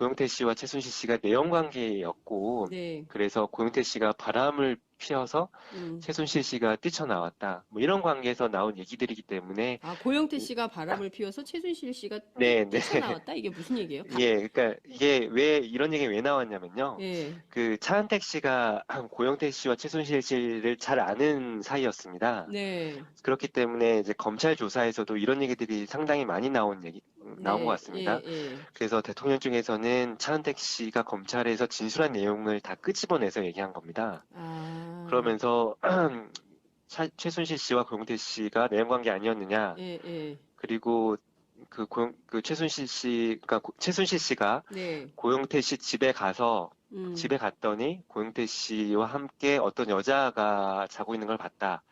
고영태 씨와 최순실 씨가 내연 관계였고 네. 그래서 고영태 씨가 바람을 피워서 음. 최순실 씨가 뛰쳐나왔다. 뭐 이런 관계에서 나온 얘기들이기 때문에 아, 고영태 씨가 바람을 피워서 최순실 씨가 네, 네. 뛰쳐나왔다? 이게 무슨 얘기예요? 예, 그러니까 이게 왜 이런 얘기가 왜 나왔냐면요. 예. 그 차은택 씨가 고영태 씨와 최순실 씨를 잘 아는 사이였습니다. 네. 그렇기 때문에 이제 검찰 조사에서도 이런 얘기들이 상당히 많이 나온 얘기 나온 네. 것 같습니다. 예, 예. 그래서 대통령 쪽에서는 차은택 씨가 검찰에서 진술한 내용을 다 끄집어내서 얘기한 겁니다. 아. 그러면서 차- 최순실 씨와 고영태 씨가 내연 관계 아니었느냐. 예, 예. 그리고 그, 고영, 그 최순실 씨, 그러니까 고- 최순실 씨가 네. 고영태 씨 집에 가서 음. 집에 갔더니 고영태 씨와 함께 어떤 여자가 자고 있는 걸 봤다.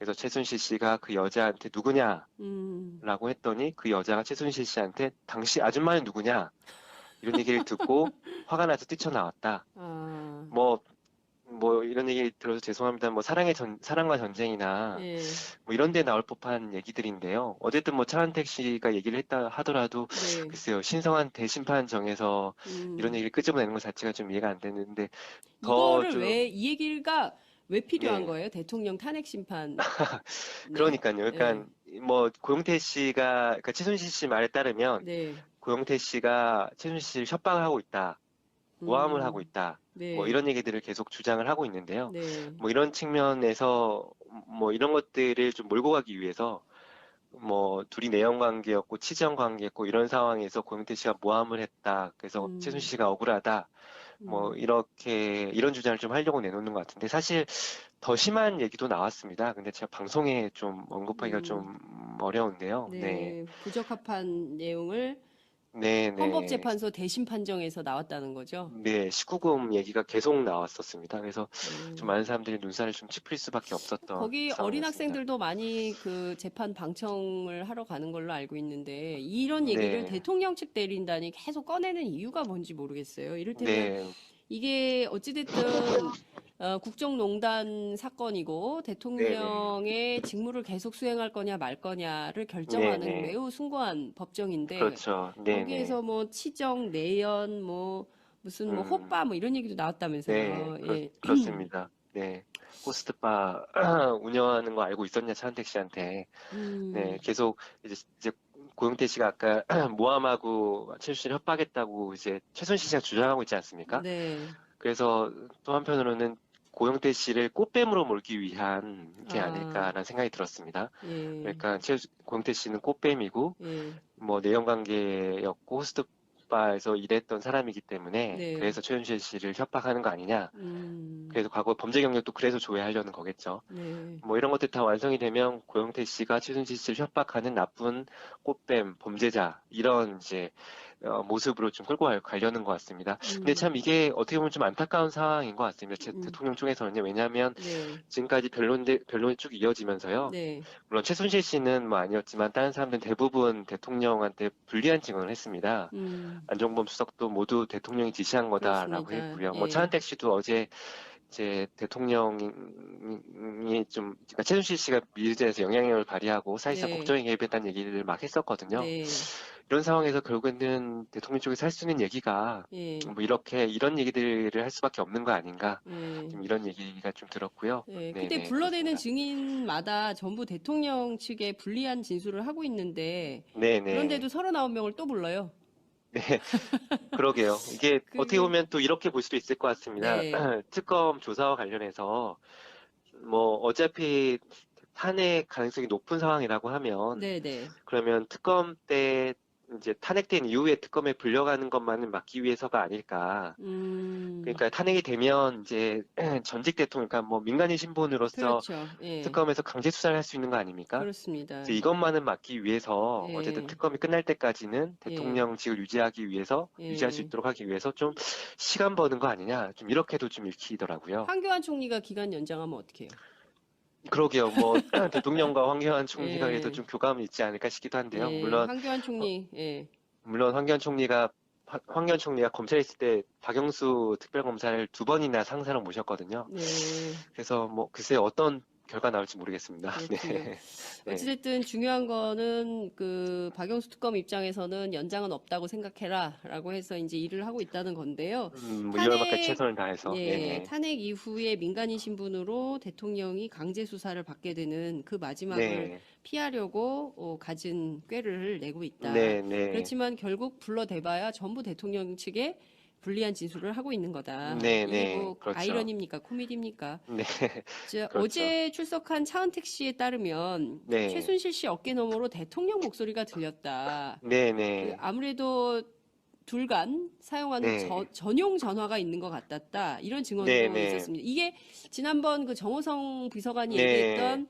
그래서 최순실 씨가 그 여자한테 누구냐라고 음. 했더니 그 여자가 최순실 씨한테 당시 아줌마는 누구냐 이런 얘기를 듣고 화가 나서 뛰쳐나왔다. 아. 뭐, 뭐 이런 얘기 들어서 죄송합니다. 뭐 사랑의 전, 사랑과 전쟁이나 예. 뭐 이런 데 나올 법한 얘기들인데요. 어쨌든 뭐 차은택 씨가 얘기를 했다 하더라도 네. 글쎄요. 신성한 대심판 정에서 음. 이런 얘기를 끄집어내는 것 자체가 좀 이해가 안 되는데 더 이거를 좀- 왜이 얘기가 왜 필요한 네. 거예요? 대통령 탄핵 심판. 네. 그러니까요. 그러니까 뭐 고영태 씨가 그러니까 최순실 씨 말에 따르면 네. 고영태 씨가 최순실 씨를 협박을 하고 있다. 모함을 음. 하고 있다. 네. 뭐 이런 얘기들을 계속 주장을 하고 있는데요. 네. 뭐 이런 측면에서 뭐 이런 것들을 좀 몰고 가기 위해서 뭐 둘이 내연 관계였고 치정 관계였고 이런 상황에서 고영태 씨가 모함을 했다. 그래서 음. 최순실 씨가 억울하다. 뭐 음. 이렇게 이런 주장을 좀 하려고 내놓는 것 같은데 사실 더 심한 얘기도 나왔습니다. 근데 제가 방송에 좀 언급하기가 음. 좀 어려운데요. 네. 네. 부적합한 내용을 네, 네. 헌법재판소 대심 판정에서 나왔다는 거죠. 네, 19금 얘기가 계속 나왔었습니다. 그래서 네. 좀 많은 사람들이 눈살을 좀 찌푸릴 수밖에 없었던 거기 어린 상황이었습니다. 학생들도 많이 그 재판 방청을 하러 가는 걸로 알고 있는데 이런 얘기를 네. 대통령 측 대리인단이 계속 꺼내는 이유가 뭔지 모르겠어요. 이를테면 네, 이게 어찌됐든 어, 국정농단 사건이고 대통령의 직무를 계속 수행할 거냐 말 거냐를 결정하는 네네. 매우 숭고한 법정인데 그렇죠. 네, 네. 여기에서 뭐 치정, 내연, 뭐 무슨 뭐 음. 호빠 뭐 이런 얘기도 나왔다면서요. 네, 그렇, 예. 그렇 습니다. 네. 호스트바 운영하는 거 알고 있었냐, 차은택 씨한테. 음, 네, 계속 이제, 이제 고영태 씨가 아까 모함하고 최순실 협박했다고 이제 최순실 씨가 주장하고 있지 않습니까? 네. 그래서 또 한편으로는 고영태 씨를 꽃뱀으로 몰기 위한 게 아. 아닐까라는 생각이 들었습니다. 예. 그러니까 최, 고영태 씨는 꽃뱀이고 예. 뭐 내연 관계였고 호스트 바에서 일했던 사람이기 때문에 네. 그래서 최순실 씨를 협박하는 거 아니냐. 음, 그래서 과거 범죄 경력도 그래서 조회하려는 거겠죠. 네. 뭐 이런 것들 다 완성이 되면 고영태 씨가 최순실 씨를 협박하는 나쁜 꽃뱀 범죄자 이런 이제 어, 모습으로 좀 끌고 갈- 가려는 것 같습니다. 근데 음, 참 이게 어떻게 보면 좀 안타까운 상황인 것 같습니다. 제- 음. 대통령 쪽에서는요. 왜냐하면 네. 지금까지 변론들 변론이 쭉 이어지면서요. 네. 물론 최순실 씨는 뭐 아니었지만 다른 사람들은 대부분 대통령한테 불리한 증언을 했습니다. 음, 안종범 수석도 모두 대통령이 지시한 거다라고 그렇습니다. 했고요. 뭐 예. 차은택 씨도 어제 이제 대통령이 좀 그러니까 최순실 씨가 미르재에서 영향력을 발휘하고 사실상 네. 국정에 개입했다는 얘기를 막 했었거든요. 네. 이런 상황에서 결국에는 대통령 쪽에서 할 수 있는 얘기가 예. 뭐 이렇게 이런 얘기들을 할 수밖에 없는 거 아닌가 예. 좀 이런 얘기가 좀 들었고요. 예, 네, 근데 네, 불러내는 그렇습니다. 증인마다 전부 대통령 측에 불리한 진술을 하고 있는데 네네. 그런데도 39명을 또 불러요. 네, 그러게요. 이게 그게- 어떻게 보면 또 이렇게 볼 수도 있을 것 같습니다. 네. 특검 조사와 관련해서 뭐 어차피 탄핵 가능성이 높은 상황이라고 하면 네네. 그러면 특검 때 이제 탄핵된 이후에 특검에 불려가는 것만은 막기 위해서가 아닐까. 음, 그러니까 탄핵이 되면 이제 전직 대통령, 그러니까 뭐 민간인 신분으로서 그렇죠. 예, 특검에서 강제 수사를 할 수 있는 거 아닙니까? 그렇습니다. 이것만은 막기 위해서 예. 어쨌든 특검이 끝날 때까지는 대통령직을 유지하기 위해서 예. 유지할 수 있도록 하기 위해서 좀 시간 버는 거 아니냐 좀 이렇게도 좀 읽히더라고요. 황교안 총리가 기간 연장하면 어떻게 해요? 그러게요. 뭐 대통령과 황교안 총리가 예. 그래도 좀 교감이 있지 않을까 싶기도 한데요. 예, 물론 황교안 총리, 예, 물론 황교안 총리가 화- 황교안 총리가 검찰에 있을 때 박영수 특별검사를 두 번이나 상사로 모셨거든요. 네, 그래서 뭐 글쎄 어떤 결과 나올지 모르겠습니다. 네. 네. 어찌됐든 중요한 거는 그 박영수 특검 입장에서는 연장은 없다고 생각해라라고 해서 이제 일을 하고 있다는 건데요. 음, 뭐 2월까지 탄핵- 최선을 다해서. 예, 네네. 탄핵 이후에 민간인 신분으로 대통령이 강제 수사를 받게 되는 그 마지막을 네. 피하려고 어, 가진 꾀를 내고 있다. 네, 네. 그렇지만 결국 불러대봐야 전부 대통령 측에 불리한 진술을 하고 있는 거다. 네, 네, 뭐 그렇죠. 아이러니입니까? 코미디입니까? 네. 자, 그렇죠. 어제 출석한 차은택 씨에 따르면 네. 최순실 씨 어깨 너머로 대통령 목소리가 들렸다. 네, 그 네. 아무래도 둘간 사용하는 네. 저- 전용 전화가 있는 것 같았다. 이런 증언도 네, 네. 있었습니다. 이게 지난번 그 정호성 비서관이 네. 얘기했던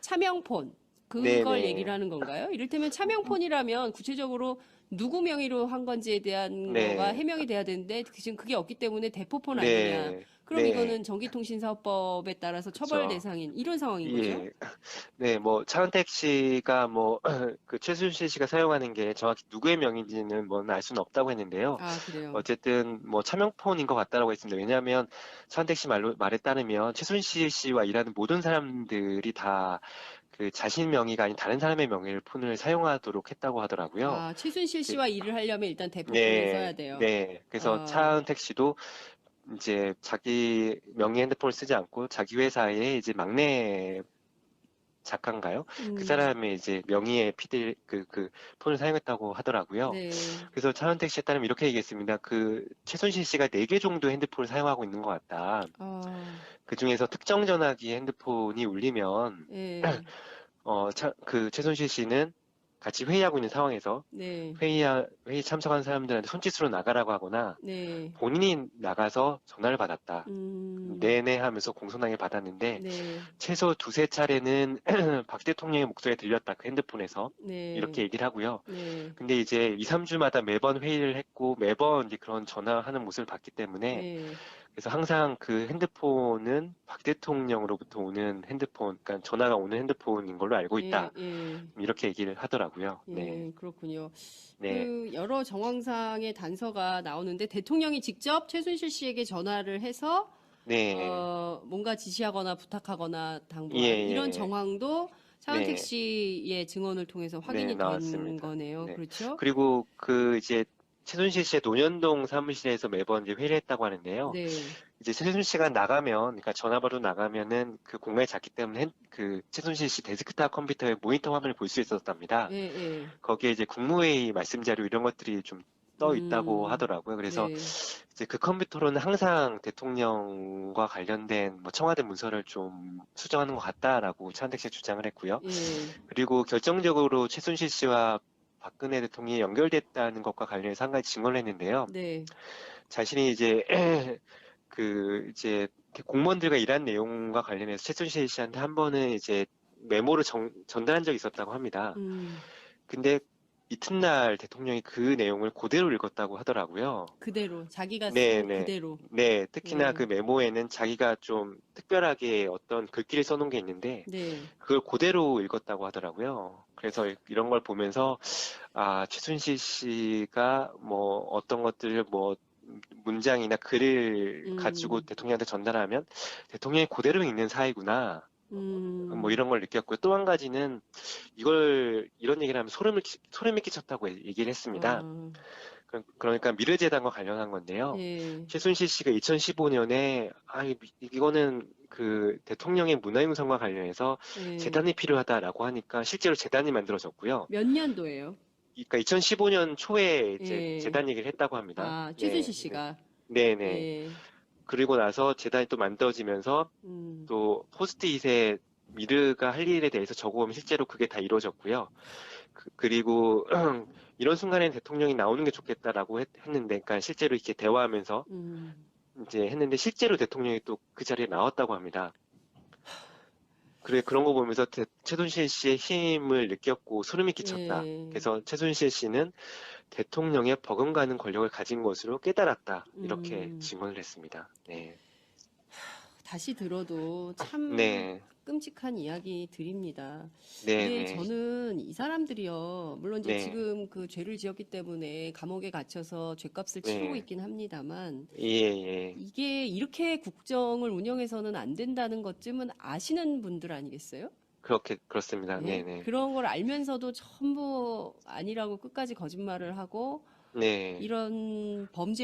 차명폰 그걸 네, 네. 얘기를 하는 건가요? 이를테면 차명폰이라면 구체적으로 누구 명의로 한 건지에 대한 네. 거가 해명이 돼야 되는데 지금 그게 없기 때문에 대포폰 아니냐. 네. 그럼 네. 이거는 전기통신사업법에 따라서 처벌 그쵸. 대상인 이런 상황인 거죠. 예. 네, 뭐 차은택 씨가 뭐 그 최순실 씨가 사용하는 게 정확히 누구의 명의인지는 뭐 알 수는 없다고 했는데요. 아, 그래요. 어쨌든 뭐 차명폰인 것 같다라고 했습니다. 왜냐하면 차은택 씨 말로 말에 따르면 최순실 씨와 일하는 모든 사람들이 다 그 자신 명의가 아닌 다른 사람의 명의를 폰을 사용하도록 했다고 하더라고요. 아, 최순실 씨와 일을 하려면 일단 대포폰을 네, 써야 돼요. 네. 그래서 아. 차은택 씨도 이제 자기 명의 핸드폰을 쓰지 않고 자기 회사에 이제 막내 작가인가요? 음, 그 사람의 이제 명의의 피드 그, 그 폰을 사용했다고 하더라고요. 네. 그래서 차은택 씨에 따르면 이렇게 얘기했습니다. 그 최순실 씨가 네 개 정도 핸드폰을 사용하고 있는 것 같다. 아, 그 중에서 특정 전화기 핸드폰이 울리면 예. 어, 차, 그 최순실 씨는 같이 회의하고 있는 상황에서 네. 회의 회의 참석한 사람들한테 손짓으로 나가라고 하거나 네. 본인이 나가서 전화를 받았다. 음, 네네 하면서 공손하게 받았는데 네. 최소 두세 차례는 박 대통령의 목소리가 들렸다. 그 핸드폰에서 네. 이렇게 얘기를 하고요. 네. 근데 이제 2, 3주마다 매번 회의를 했고 매번 이제 그런 전화하는 모습을 봤기 때문에 네. 그래서 항상 그 핸드폰은 박 대통령으로부터 오는 핸드폰, 그러니까 전화가 오는 핸드폰인 걸로 알고 있다. 예, 예. 이렇게 얘기를 하더라고요. 예, 네. 그렇군요. 네. 그 여러 정황상의 단서가 나오는데 대통령이 직접 최순실 씨에게 전화를 해서 네. 어, 뭔가 지시하거나 부탁하거나 당부한 예, 예, 이런 예. 정황도 차은택 네. 씨의 증언을 통해서 확인이 된 나왔습니다. 거네요. 네. 그렇죠? 그리고 그 이제 최순실 씨의 논현동 사무실에서 매번 이제 회의를 했다고 하는데요. 네. 이제 최순실 씨가 나가면, 그러니까 전화번호 나가면은 그 공간이 작기 때문에 핸- 그 최순실 씨 데스크탑 컴퓨터의 모니터 화면을 볼 수 있었답니다. 예, 예. 거기에 이제 국무회의 말씀 자료 이런 것들이 좀 떠 있다고 음, 하더라고요. 그래서 네. 이제 그 컴퓨터로는 항상 대통령과 관련된 뭐 청와대 문서를 좀 수정하는 것 같다라고 차은택 씨가 주장을 했고요. 예. 그리고 결정적으로 최순실 씨와 박근혜 대통령이 연결됐다는 것과 관련해서 한 가지 증언을 했는데요. 네. 자신이 이제 그 이제 공무원들과 일한 내용과 관련해서 최순실 씨한테 한 번은 이제 메모를 정- 전달한 적이 있었다고 합니다. 음, 근데 이튿날 대통령이 그 내용을 그대로 읽었다고 하더라고요. 그대로 자기가 네, 쓴 네. 그대로. 네, 특히나 네. 그 메모에는 자기가 좀 특별하게 어떤 글귀를 써놓은 게 있는데 네. 그걸 그대로 읽었다고 하더라고요. 그래서 이런 걸 보면서 아, 최순실 씨가 뭐 어떤 것들을 뭐 문장이나 글을 음. 가지고 대통령한테 전달하면 대통령이 그대로 읽는 사이구나. 음, 뭐 이런 걸 느꼈고요. 또 한 가지는 이걸 이런 얘기를 하면 소름을 끼- 소름이 끼쳤다고 얘기를 했습니다. 아, 그- 그러니까 미르재단과 관련한 건데요. 예. 최순실 씨가 2015년에 아 이- 이거는 그 대통령의 문화유산과 관련해서 예. 재단이 필요하다라고 하니까 실제로 재단이 만들어졌고요. 몇 년도예요? 그러니까 2015년 초에 이제 예. 재단 얘기를 했다고 합니다. 아, 최순실 네, 씨가. 네, 네. 예. 그리고 나서 재단이 또 만들어지면서 음, 또 포스트잇에 미르가 할 일에 대해서 적어보면 실제로 그게 다 이루어졌고요. 그, 리고 이런 순간에 대통령이 나오는 게 좋겠다라고 했, 는데 그러니까 실제로 이렇게 대화하면서 음, 이제 했는데 실제로 대통령이 또 그 자리에 나왔다고 합니다. 그래 그런 거 보면서 대- 최순실 씨의 힘을 느꼈고 소름이 끼쳤다. 예. 그래서 최순실 씨는 대통령의 버금가는 권력을 가진 것으로 깨달았다. 이렇게 음. 증언을 했습니다. 네. 다시 들어도 참 네. 끔찍한 이야기들입니다. 네, 근데 네. 저는 이 사람들이요, 물론 이제 네. 지금 그 죄를 지었기 때문에 감옥에 갇혀서 죄값을 네. 치르고 있긴 합니다만, 예, 예. 이게 이렇게 국정을 운영해서는 안 된다는 것쯤은 아시는 분들 아니겠어요? 그렇게, 그렇습니다. 네. 네, 네. 그런 걸 알면서도 전부 아니라고 끝까지 거짓말을 하고 네. 이런 범죄